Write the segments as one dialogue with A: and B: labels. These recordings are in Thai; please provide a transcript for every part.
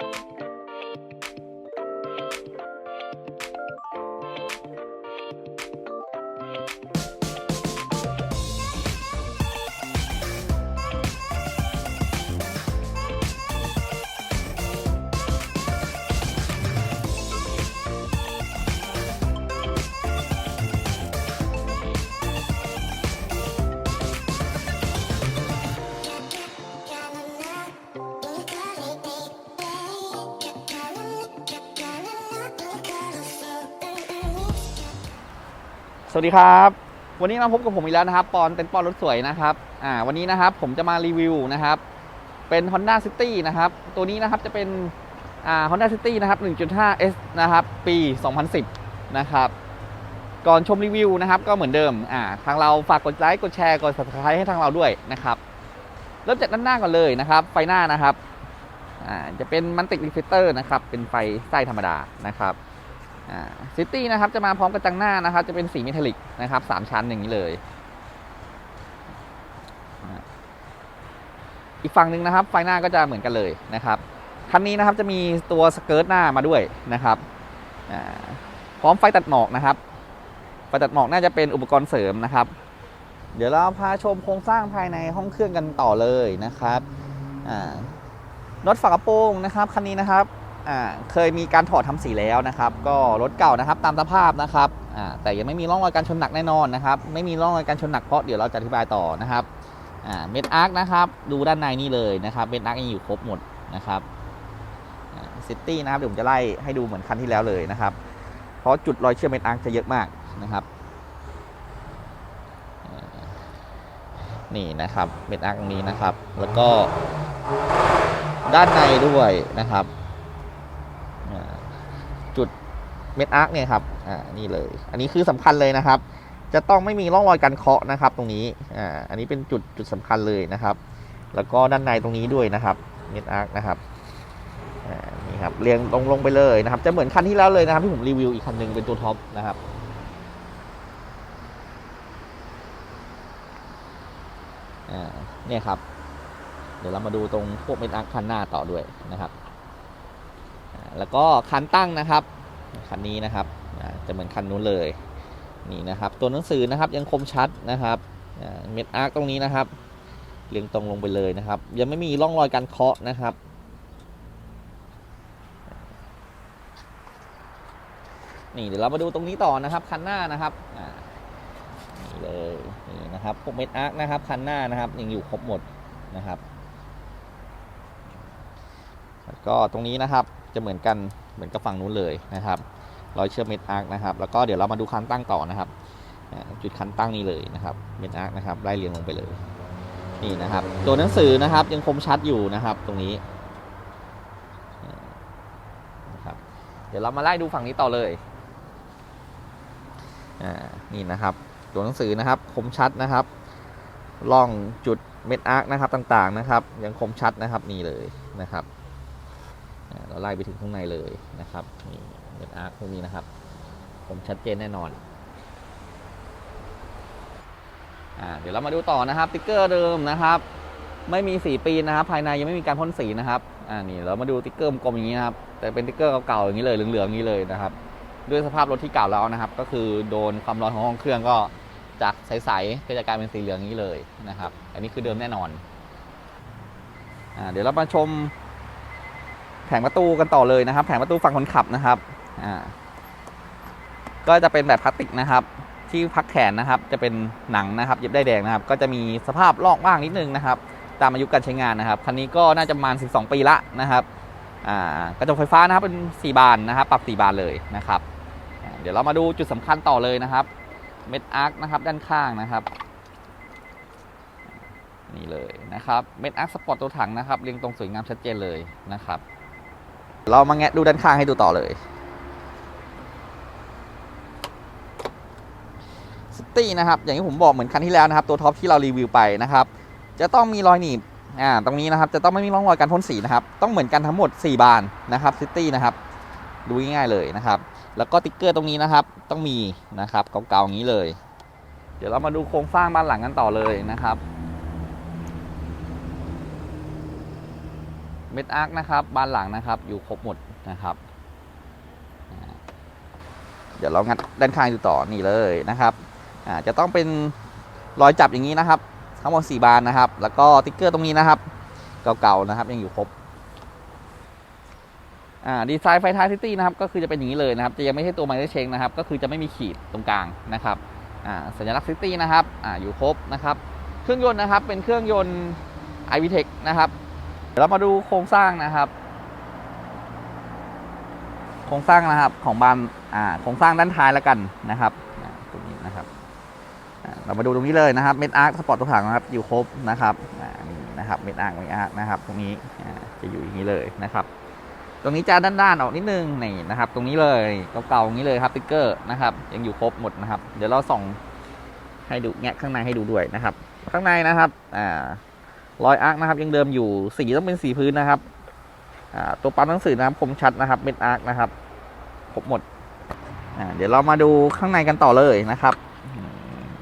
A: Thank you. สวัสดีครับ วันนี้มาพบกับผมอีกแล้วนะครับ ปอนเป็นปอนรถสวยนะครับอ่าวันนี้นะครับผมจะมารีวิวนะครับ เป็น Honda City นะครับ ตัวนี้นะครับจะเป็นอ่า Honda City นะครับ 1.5S นะครับ ปี 2010 นะครับ ก่อนชมรีวิวนะครับ ก็เหมือนเดิมอ่าทางเราฝากกดไลค์กดแชร์กด subscribe ให้ทางเราด้วยนะครับ เริ่มจากด้านหน้าก่อนเลยนะครับ ไฟหน้านะครับอ่าจะเป็นมันติ r รีเฟ c เตอร์นะครับ เป็นไฟไส้ธรรมดานะครับ ซิตี้นะครับจะมาพร้อมกระจังหน้านะครับ จะเป็นสีเมทัลลิกนะครับสามชั้นอย่างนี้เลย อีกฝั่งหนึ่งนะครับ ไฟหน้าก็จะเหมือนกันเลยนะครับคันนี้นะครับจะมีตัวสเกิร์ตหน้ามาด้วยนะครับพร้อมไฟตัดหมอกนะครับไฟตัดหมอกน่าจะเป็นอุปกรณ์เสริมนะครับ เดี๋ยวเราพาชมโครงสร้างภายในห้องเครื่องกันต่อเลยนะครับอ่าน็อตฝากระโปรงนะครับคันนี้นะครับ เคยมีการถอดทำสีแล้วนะครับ ก็รถเก่านะครับตามสภาพนะครับแต่ยังไม่มีร่องรอยการชนหนักแน่นอนนะครับ ไม่มีร่องรอยการชนหนักเพราะเดี๋ยวเราจะอธิบายต่อนะครับเม็ดอาร์คนะครับ ดูด้านในนี่เลยนะครับเม็ดอาร์คยังอยู่ครบหมดนะครับซิตี้นะครับเดี๋ยวผมจะไล่ให้ดูเหมือนคันที่แล้วเลยนะครับ เพราะจุดรอยเชื่อมเม็ดอาร์คจะเยอะมากนะครับนี่นะครับเม็ดอาร์คตรงนี้นะครับ แล้วก็ด้านในด้วยนะครับ อ่าจุด เม็ดอาร์คเนี่ยครับอ่านี่เลย อันนี้คือสำคัญเลยนะครับ จะต้องไม่มีร่องรอยการเคาะนะครับ ตรงนี้อ่าอันนี้เป็นจุดจุดสำคัญเลยนะครับ แล้วก็ด้านในตรงนี้ด้วยนะครับเม็ดอาร์คนะครับอ่านี่ครับเรียงลงลงไปเลยนะครับ จะเหมือนคันที่แล้วเลยนะครับที่ผมรีวิวอีกคันหนึ่งเป็นตัวท็อปนะครับอ่าเนี่ยครับ เดี๋ยวเรามาดูตรงพวกเม็ดอาร์คคันหน้าต่อด้วยนะครับแล้วก็คันตั้งนะครับ คันนี้นะครับจะเหมือนคันนู้นเลยนี่นะครับ ตัวหนังสือนะครับยังคมชัดนะครับเม็ดอาร์คตรงนี้นะครับเรียงตรงลงไปเลยนะครับ ยังไม่มีร่องรอยการเคาะนะครับนี่เดี๋ยวเรามาดูตรงนี้ต่อนะครับ คันหน้านะครับนี่เลยนี่นะครับพวกเม็ดอาร์คนะครับคันหน้านะครับยังอยู่ครบหมดนะครับแล้วก็ตรงนี้นะครับจะเหมือนกัน เหมือนกับฝั่งนู้นเลยนะครับรอยเชื่อมเม็ดอาร์คนะครับ แล้วก็เดี๋ยวเรามาดูคันตั้งต่อนะครับ จุดคันตั้งนี้เลยนะครับเม็ดอาร์คนะครับไล่เรียงลงไปเลยนี่นะครับ ตัวหนังสือนะครับยังคมชัดอยู่นะครับตรงนี้นะครับเดี๋ยวเรามาไล่ดูฝั่งนี้ต่อเลยนี่นะครับ ตัวหนังสือนะครับคมชัดนะครับล่องจุดเม็ดอาร์คนะครับต่างๆนะครับ ยังคมชัดนะครับนี่เลยนะครับ เราไล่ไปถึงข้างในเลยนะครับนี่เม็ดอาร์คพวกนี้นะครับ ผมชัดเจนแน่นอนอเดี๋ยวเรามาดูต่อนะครับติ๊กเกอร์เดิมนะครับ ไม่มีสีปีนนะครับ ภายในยังไม่มีการพ่นสีนะครับอ่านี่เรามาดูติ๊กเกอร์กลมอย่างนี้นะครับแต่เป็นติ๊กเกอร์เก่าๆอย่างนี้เลยเหลืองๆอย่างนี้เลยนะครับ ด้วยสภาพรถที่เก่าแล้วนะครับ ก็คือโดนความร้อนของห้องเครื่องก็จากใสๆก็จะกลายเป็นสีเหลืองอย่างนี้เลยนะครับ อันนี้คือเดิมแน่นอนอ่าเดี๋ยวเรามาชม แผงประตูกันต่อเลยนะครับ แผงประตูฝั่งคนขับนะครับอ่าก็จะเป็นแบบพลาสติกนะครับ ที่พักแขนนะครับ จะเป็นหนังนะครับเย็บได้แดงนะครับ ก็จะมีสภาพลอกบ้างนิดนึงนะครับ ตามอายุการใช้งานนะครับคันนี้ก็น่าจะประมาณ 12 ปีละนะครับอ่ากระจกไฟฟ้านะครับเป็น 4 บานนะครับ ปรับ 4 บานเลยนะครับ เดี๋ยวเรามาดูจุดสำคัญต่อเลยนะครับ เม็ดอาร์คนะครับด้านข้างนะครับนี่เลยนะครับ เม็ดอาร์คสปอร์ตตัวถังนะครับเรียงตรงสวยงามชัดเจนเลยนะครับ เรามาแงะดูด้านข้างให้ดูต่อเลยซิตี้นะครับอย่างที่ผมบอกเหมือนคันที่แล้วนะครับ ตัวท็อปที่เรารีวิวไปนะครับ จะต้องมีรอยหนีบอ่าตรงนี้นะครับจะต้องไม่มีร่องรอยการพ่นสีนะครับ ต้องเหมือนกันทั้งหมด 4 บานนะครับซิตี้นะครับดูง่ายๆเลยนะครับ แล้วก็ติ๊กเกอร์ตรงนี้นะครับ ต้องมีนะครับเก่าๆอย่างนี้เลย เดี๋ยวเรามาดูโครงสร้างบ้านหลังกันต่อเลยนะครับ เม็ดอาร์คนะครับบานหลังนะครับ อยู่ครบหมดนะครับ เดี๋ยวเรางัดด้านข้างดูต่อนี่เลยนะครับจะต้องเป็นรอยจับอย่างนี้นะครับ ทั้งหมด4บานนะครับ แล้วก็ติ๊กเกอร์ตรงนี้นะครับ เก่าๆนะครับ ยังอยู่ครบดีไซน์ไฟท้ายซิตี้นะครับก็คือจะเป็นอย่างนี้เลยนะครับ จะยังไม่ใช่ตัวไมเนอร์เชงนะครับ ก็คือจะไม่มีขีดตรงกลางนะครับสัญลักษณ์ซิตี้นะครับออยู่ครบนะครับ เครื่องยนต์นะครับเป็นเครื่องยนต์ i v t e c h นะครับ เดี๋ยวเรามาดูโครงสร้างนะครับ โครงสร้างนะครับของบานอ่าโครงสร้างด้านท้ายแล้วกันนะครับตรงนี้นะครับอ่าเรามาดูตรงนี้เลยนะครับเม็ดอาร์คสปอร์ตตัวถังนะครับอยู่ครบนะครับอ่านี่นะครับเม็ดอาร์คเม็ดอาร์คนะครับ ตรงนี้อ่าจะอยู่อย่างนี้เลยนะครับ ตรงนี้จะด้านๆออกนิดนึงนี่นะครับ ตรงนี้เลยเก่าๆอย่างนี้เลยครับติ๊กเกอร์นะครับ ยังอยู่ครบหมดนะครับ เดี๋ยวเราส่องให้ดูแงะข้างในให้ดูด้วยนะครับ ข้างในนะครับอ่า รอยอาร์คนะครับ ยังเดิมอยู่สีต้องเป็นสีพื้นนะครับตัวปั๊มหนังสือนะครับคมชัดนะครับเม็ดอาร์คนะครับครบหมดเดี๋ยวเรามาดูข้างในกันต่อเลยนะครับ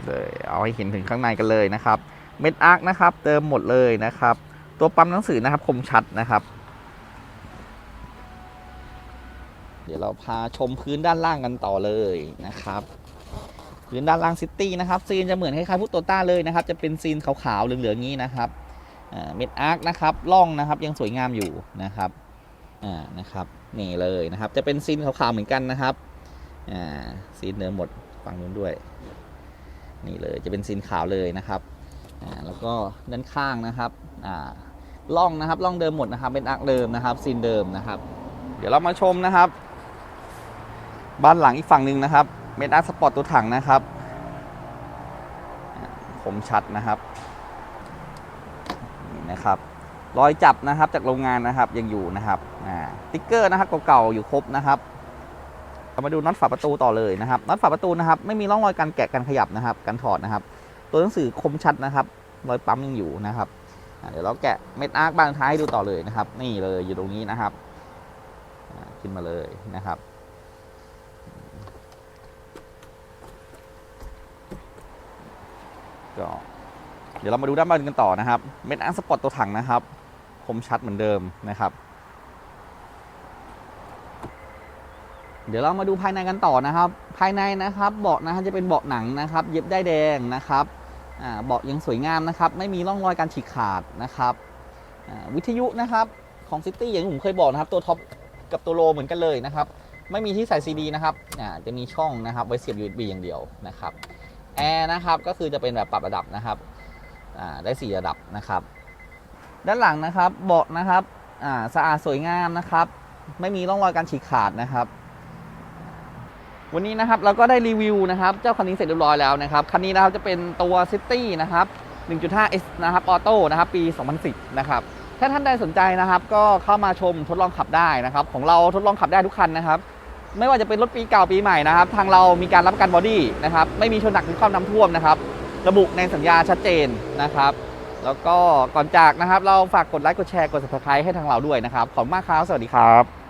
A: เลยเอาให้เห็นถึงข้างในกันเลยนะครับเม็ดอาร์คนะครับ เติมหมดเลยนะครับ ตัวปั๊มหนังสือนะครับคมชัดนะครับ เดี๋ยวเราพาชมพื้นด้านล่างกันต่อเลยนะครับพื้นด้านล่างซิตี้นะครับซีนจะเหมือนคล้ายๆพุตโตต้าเลยนะครับ จะเป็นซีนขาวๆเหลืองๆอย่างนี้นะครับ เม็ดอาร์คนะครับล่องนะครับยังสวยงามอยู่นะครับอ่านะครับนี่เลยนะครับ จะเป็นซีนขาวๆเหมือนกันนะครับอ่าซีนเดิมหมดฝั่งนู้นด้วย นี่เลยจะเป็นซีนขาวเลยนะครับอ่าแล้วก็ด้านข้างนะครับอ่าล่องนะครับล่องเดิมหมดนะครับเป็นอาร์คเดิมนะครับซีนเดิมนะครับ เดี๋ยวเรามาชมนะครับบ้านหลังอีกฝั่งหนึ่งนะครับเมดอาร์สปอร์ตตัวถังนะครับอ่าคมชัดนะครับ นะครับรอยจับนะครับจากโรงงานนะครับยังอยู่นะครับติ๊กเกอร์นะครับเก่าๆอยู่ครบนะครับเรามาดูน็อตฝาประตูต่อเลยนะครับน็อตฝาประตูนะครับไม่มีร่องรอยการแกะการขยับนะครับการถอดนะครับ ตัวหนังสือคมชัดนะครับรอยปั๊มยังอยู่นะครับเดี๋ยวเราแกะเม็ดอาร์คบางท้ายดูต่อเลยนะครับ นี่เลยอยู่ตรงนี้นะครับขึ้นมาเลยนะครับก็ เดี๋ยวเรามาดูด้านบนกันต่อนะครับ เม็ดอังสปอตตัวถังนะครับ คมชัดเหมือนเดิมนะครับ เดี๋ยวเรามาดูภายในกันต่อนะครับ ภายในนะครับเบาะนะฮะจะเป็นเบาะหนังนะครับ เย็บได้แดงนะครับเบาะยังสวยงามนะครับ ไม่มีร่องรอยการฉีกขาดนะครับวิทยุนะครับของซิตี้อย่างที่ผมเคยบอกนะครับ ตัวท็อปกับตัวโลเหมือนกันเลยนะครับ ไม่มีที่ใส่ซีดีนะครับจะมีช่องนะครับไว้เสียบ USB อย่างเดียวนะครับแอร์นะครับก็คือจะเป็นแบบปรับระดับนะครับ ได้ 4 ระดับนะครับ ด้านหลังนะครับเบาะนะครับสะอาดสวยงามนะครับ ไม่มีร่องรอยการฉีกขาดนะครับวันนี้นะครับเราก็ได้รีวิวนะครับเจ้าคันนี้เสร็จเรียบร้อยแล้วนะครับคันนี้นะครับจะเป็นตัว City นะครับ 1.5S นะครับออโต้นะครับปี 2010 นะครับถ้าท่านใดสนใจนะครับ ก็เข้ามาชมทดลองขับได้นะครับ ของเราทดลองขับได้ทุกคันนะครับ ไม่ว่าจะเป็นรถปีเก่าปีใหม่นะครับ ทางเรามีการรับประกันบอดี้นะครับไม่มีชนหนักหรือความน้ำท่วมนะครับ ระบุในสัญญาชัดเจนนะครับ แล้วก็ก่อนจากนะครับ เราฝากกดไลค์กดแชร์กด subscribe ให้ทางเราด้วยนะครับ ขอบคุณมากครับ สวัสดีครับ